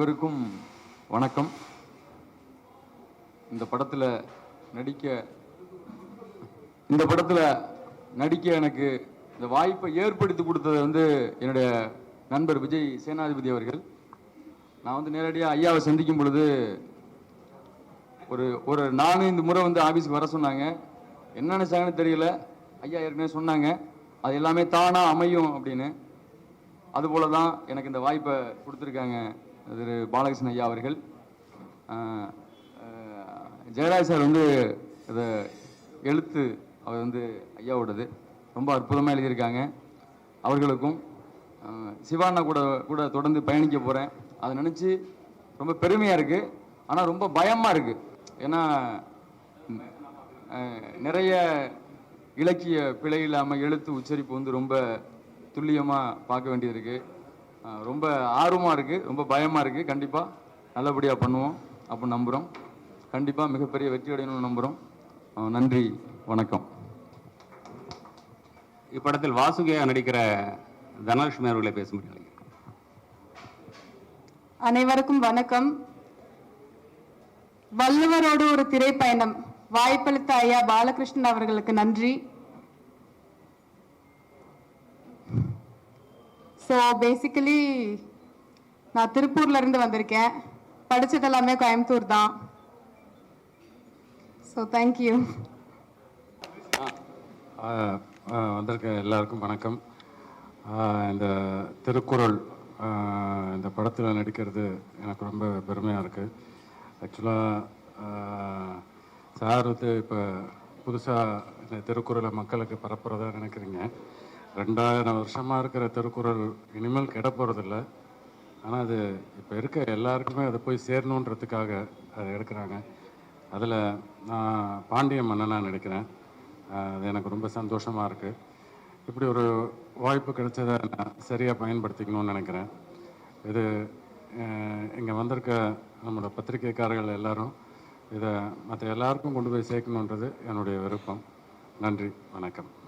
அனைவருக்கும் வணக்கம். இந்த படத்தில் நடிக்க இந்த படத்தில் நடிக்க எனக்கு இந்த வாய்ப்பை ஏற்படுத்தி கொடுத்தது வந்து என்னுடைய நண்பர் விஜய் சேனாதிபதி அவர்கள். நான் வந்து நேரடியாக ஐயாவை சந்திக்கும் பொழுது ஒரு ஒரு நாலஞ்சு முறை வந்து ஆஃபீஸ்க்கு வர சொன்னாங்க. என்ன நினைச்சாங்கன்னு தெரியல. ஐயா ஏற்கனவே சொன்னாங்க. அது எல்லாமே தானாக அமையும் அப்படின்னு. அதுபோல தான் எனக்கு இந்த வாய்ப்பை கொடுத்துருக்காங்க திரு பாலகிருஷ்ணன் ஐயா அவர்கள் ஜெயராஜ் சார் வந்து இதை எழுத்து அவர் வந்து ஐயாவோடது. ரொம்ப அற்புதமாக எழுதியிருக்காங்க. அவர்களுக்கும் ஆஹ் சிவானா கூட கூட தொடர்ந்து பயணிக்க போகிறேன் அதை நினச்சி ரொம்ப பெருமையாக இருக்குது ஆனால் ரொம்ப பயமாக இருக்குது ஏன்னா நிறைய இலக்கிய பிழை இல்லாமல் எழுத்து உச்சரிப்பு வந்து ரொம்ப துல்லியமாக பார்க்க வேண்டியது இருக்குது ரொம்ப ஆர்வமாக இருக்குது ரொம்ப பயமாக இருக்குது கண்டிப்பாக நல்லபடியாக பண்ணுவோம். அப்படின்னு நம்புகிறோம் கண்டிப்பாக மிகப்பெரிய வெற்றி அடையணும்னு நம்புகிறோம் நன்றி. வணக்கம். இப்படத்தில் வாசுகியா நடிக்கிற தனலட்சுமி அவர்களை பேச முடியலை அனைவருக்கும் வணக்கம். வள்ளுவரோடு ஒரு திரைப்பயணம். வாய்ப்பளித்த ஐயா பாலகிருஷ்ணன் அவர்களுக்கு நன்றி. ஸோ பேசிக்கலி நான் திருப்பூர்லேருந்து வந்திருக்கேன். படித்தது எல்லாமே கோயம்புத்தூர் தான். ஸோ தேங்க்யூ வந்திருக்க எல்லாருக்கும் வணக்கம். இந்த திருக்குறள் இந்த படத்தில் நடிக்கிறது எனக்கு ரொம்ப பெருமையாக இருக்குது ஆக்சுவலாக சார் வந்து இப்போ புதுசாக இந்த திருக்குறளை மக்களுக்கு பரப்புகிறதா நினைக்கிறீங்க. ரெண்டாயிரம் வருஷமாக இருக்கிற திருக்குறள் இனிமேல் கெட போகிறதில்ல ஆனால் அது இப்போ இருக்க எல்லாருக்குமே அதை போய் சேரணுன்றதுக்காக அதை எடுக்கிறாங்க. அதில் நான் பாண்டிய மன்னனாக நினைக்கிறேன் அது எனக்கு ரொம்ப சந்தோஷமாக இருக்குது இப்படி ஒரு வாய்ப்பு கிடைச்சதை நான் சரியாக பயன்படுத்திக்கணும்னு நினைக்கிறேன். இது இங்கே வந்திருக்க நம்மளோட பத்திரிகைக்காரர்கள் எல்லாரும் இதை மற்ற எல்லாருக்கும் கொண்டு போய் சேர்க்கணுன்றது என்னுடைய விருப்பம். நன்றி வணக்கம்.